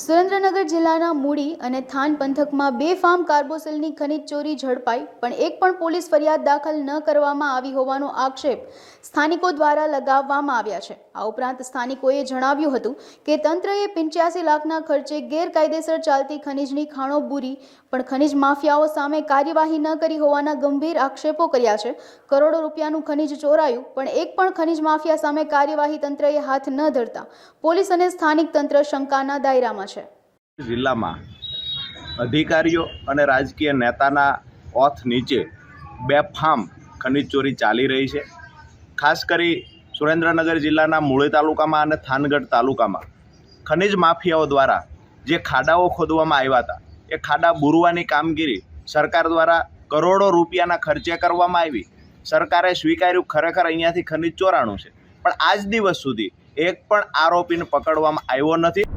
સુરેન્દ્રનગર જિલ્લાના મૂડી અને થાન પંથકમાં બે ફાર્મ કાર્બોસેલની ખનીજ ચોરી ઝડપાઈ, પણ એક પણ પોલીસ ફરિયાદ દાખલ ન કરવામાં આવી હોવાનો આક્ષેપ સ્થાનિકો દ્વારા લગાવવામાં આવ્યા છે. આ ઉપરાંત સ્થાનિકોએ જણાવ્યું હતું કે તંત્રએ પંચ્યાસી લાખના ખર્ચે ગેરકાયદેસર ચાલતી ખનીજની ખાણો બૂરી, પણ ખનીજ માફિયાઓ સામે કાર્યવાહી ન કરી હોવાના ગંભીર આક્ષેપો કર્યા છે. કરોડો રૂપિયાનું ખનીજ ચોરાયું, પણ એક પણ ખનીજ માફિયા સામે કાર્યવાહી તંત્રએ હાથ ન ધરતા. પોલીસ અને સ્થાનિક તંત્ર શંકાના દાયરામાં છે. જિલ્લામાં અધિકારીઓ અને રાજકીય નેતાના ઓથ નીચે બેફામ ખનીજ ચોરી ચાલી રહી છે. ખાસ કરી સુરેન્દ્રનગર જિલ્લાના મૂળી તાલુકામાં અને થાનગઢ તાલુકામાં. ખનીજ માફિયાઓ દ્વારા જે ખાડાઓ ખોદવામાં આવ્યા હતા, એ ખાડા બુરવાની કામગીરી સરકાર દ્વારા કરોડો રૂપિયાના ખર્ચે કરવામાં આવી. સરકારે સ્વીકાર્યું ખરેખર અહીંયાથી ખનીજ ચોરાણું છે. પણ આજ દિવસ સુધી એક પણ આરોપીને પકડવામાં આવ્યો નથી.